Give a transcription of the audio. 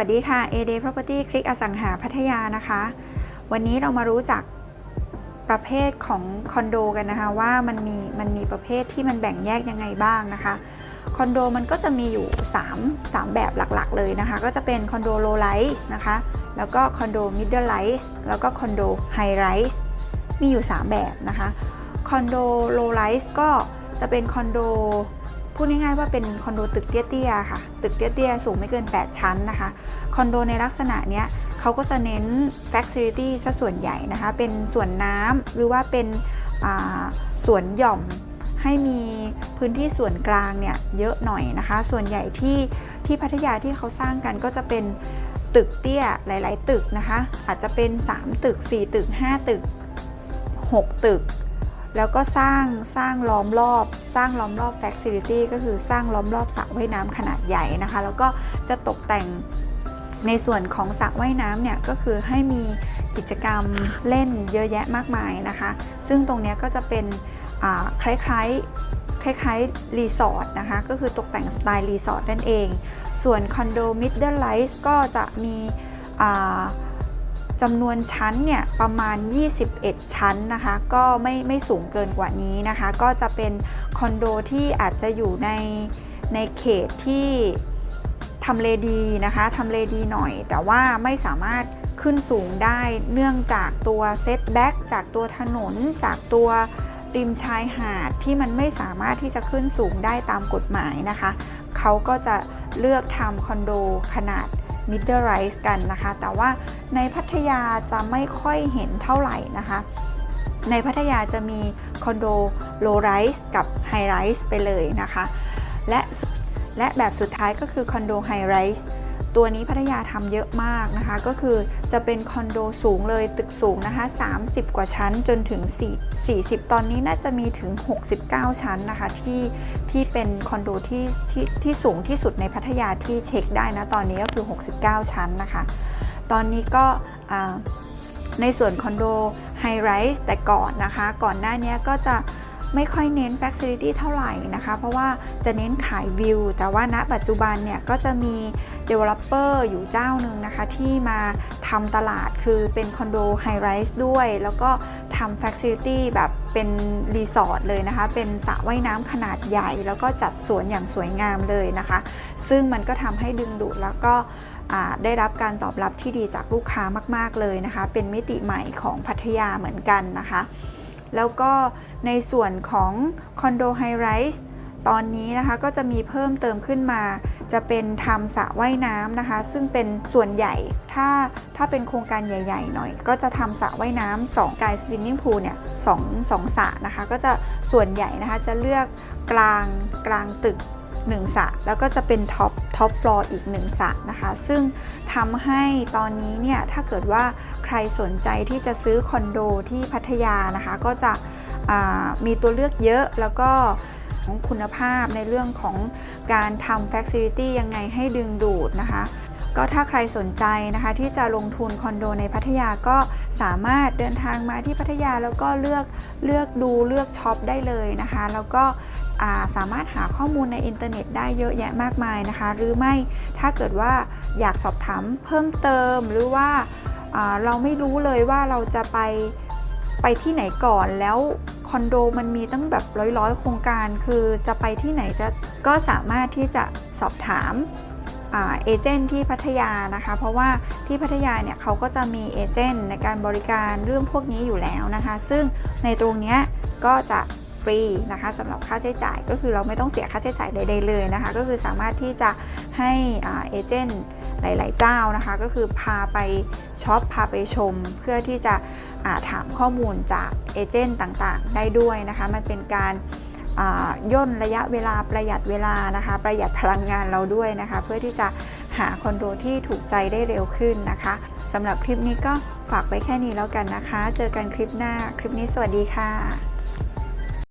วัสดีค่ะ AD Property คลิกอสังหาพัทยานะคะ วันนี้เรามารู้จักประเภทของคอนโดกันนะคะ ว่ามันมีมันมีประเภทที่มันแบ่งแยกยังไงบ้างนะคะคอนโดมันก็จะมีอยู่ 3 3 แบบหลักๆ เลยนะคะ ก็จะเป็นคอนโด low rise นะคะ แล้วก็คอนโด middle rise แล้วก็คอนโด high rise มีอยู่ 3 แบบนะคะคอนโด low rise ก็จะเป็นคอนโด พูดง่ายๆว่าเป็นคอนโดตึกเตี้ยๆค่ะ ตึกเตี้ยๆสูงไม่เกิน 8 ชั้นนะคะ คอนโดในลักษณะเนี้ยเขาก็จะเน้น Facility ซะส่วนใหญ่นะคะ เป็นส่วนน้ำหรือว่าเป็นสวนหย่อมให้มีพื้นที่ส่วนกลางเนี่ยเยอะหน่อยนะคะ ส่วนใหญ่ที่ที่พัทยาที่เขาสร้างกันก็จะเป็นตึกเตี้ยหลาย ๆ ตึกนะคะ อาจจะเป็น 3 ตึก 4 ตึก 5 ตึก 6 ตึก แล้วก็สร้างสร้างล้อมรอบ สร้างล้อมรอบ Facility ก็คือสร้างล้อมรอบสระว่ายน้ำขนาดใหญ่นะคะ แล้วก็จะตกแต่งในส่วนของสระว่ายน้ำเนี่ยก็คือให้มีกิจกรรมเล่นเยอะแยะมากมายนะคะ ซึ่งตรงนี้ก็จะเป็นอ่าคล้ายๆคล้ายๆรีสอร์ทนะคะ ก็คือตกแต่งสไตล์รีสอร์ทนั่นเอง ส่วนคอนโด Middle Rise ก็จะมีอ่า จำนวนชั้นเนี่ยประมาณ 21 ชั้นนะคะ ก็ไม่ไม่สูงเกินกว่านี้นะคะ ก็จะเป็นคอนโดที่อาจจะอยู่ในในเขตที่ทำเลดีนะคะทำเลดีหน่อย แต่ว่าไม่สามารถขึ้นสูงได้เนื่องจากตัวเซตแบ็กจากตัวถนน จากตัวริมชายหาดที่มันไม่สามารถที่จะขึ้นสูงได้ตามกฎหมายนะคะ เขาก็จะเลือกทำคอนโดขนาด มิดเดิลไรส์กันนะคะ แต่ว่าในพัทยาจะไม่ค่อยเห็นเท่าไหร่นะคะ ในพัทยาจะมีคอนโดโลไรส์กับไฮไรส์ไปเลยนะคะ และและแบบสุดท้ายก็คือคอนโดไฮไรส์ ตัวนี้พัทยาทำเยอะมากนะคะ ก็คือจะเป็นคอนโดสูงเลยตึกสูงนะคะ 30 กว่าชั้นจนถึง4 40 ตอนนี้น่าจะมีถึง 69 ชั้นนะคะที่ที่เป็นคอนโดที่ที่ที่สูงที่สุดในพัทยาที่เช็คได้นะตอนนี้ก็คือ 69 ชั้นนะคะ ตอนนี้ก็ในส่วนคอนโดไฮไรส์แต่ก่อนนะคะ ก่อนหน้านี้ก็จะ ไม่ค่อยเน้น Facility เท่าไหร่นะคะ เพราะว่าจะเน้นขายวิว แต่ว่าณปัจจุบันเนี่ยก็จะมี Developer อยู่เจ้าหนึ่งนะคะ ที่มาทำตลาดคือเป็นคอนโดไฮไรส์ด้วย แล้วก็ทำ Facility แบบเป็นรีสอร์ทเลยนะคะ เป็นสระว่ายน้ำขนาดใหญ่ แล้วก็จัดสวนอย่างสวยงามเลยนะคะ ซึ่งมันก็ทำให้ดึงดูดแล้วก็ได้รับการตอบรับที่ดีจากลูกค้ามาก ๆ เลยนะคะ เป็นมิติใหม่ของพัทยาเหมือนกันนะคะ แล้วก็ ในส่วนของคอนโดไฮไรส์ตอนนี้นะคะก็จะมีเพิ่มเติมขึ้นมา จะเป็นทำสระว่ายน้ำนะคะ ซึ่งเป็นส่วนใหญ่ถ้าถ้าเป็นโครงการใหญ่ ๆ หน่อย ก็จะทำสระว่ายน้ำสองกายสวิมมิ่งพูลเนี่ยสองสองสระนะคะ ก็จะส่วนใหญ่นะคะจะเลือกกลางกลางตึก1สระแล้วก็จะเป็นท็อปท็อปฟลอร์อีก1สระนะคะ ซึ่งทำให้ตอนนี้เนี่ยถ้าเกิดว่าใครสนใจที่จะซื้อคอนโดที่พัทยานะคะ ก็จะ มีตัวเลือกเยอะแล้วก็ของคุณภาพในเรื่องของการทำ Facility ยังไงให้ดึงดูดนะคะ ก็ถ้าใครสนใจนะคะ ที่จะลงทุนคอนโดในพัทยาก็สามารถเดินทางมาที่พัทยาแล้วก็เลือกเลือกดูเลือกช็อปได้เลยนะคะ แล้วก็สามารถหาข้อมูลในอินเทอร์เน็ตได้เยอะแยะมากมายนะคะ หรือไม่ถ้าเกิดว่าอยากสอบถามเพิ่มเติมหรือว่าเราไม่รู้เลยว่าเราจะไปไปที่ไหนก่อนแล้ว อนโดมันมีตั้งแบบร้อยๆ โครงการ คือจะไปที่ไหนจะก็สามารถที่จะสอบถามเอเจนต์ที่พัทยานะคะ เพราะว่าที่พัทยาเนี่ยเขาก็จะมีเอเจนต์ในการบริการเรื่องพวกนี้อยู่แล้วนะคะ ซึ่งในตรงนี้ก็จะฟรีนะคะสำหรับค่าใช้จ่ายก็คือเราไม่ต้องเสียค่าใช้จ่ายใดๆเลยนะคะ ก็คือสามารถที่จะให้เอเจนต์หลาย ๆ เจ้านะคะ ก็คือพาไปช็อปพาไปชม เพื่อที่จะ ถามข้อมูลจากเอเจนต์ต่างๆ ได้ด้วยนะคะ มันเป็นการาย่นระยะเวลาประหยัดเวลานะคะ ประหยัดพลังงานเราด้วยนะคะ เพื่อที่จะหาคอนโดที่ถูกใจได้เร็วขึ้นนะคะสำหรับคลิปนี้ก็ฝากไว้แค่นี้แล้วกันนะคะ เจอกันคลิปหน้า คลิปนี้สวัสดีค่ะ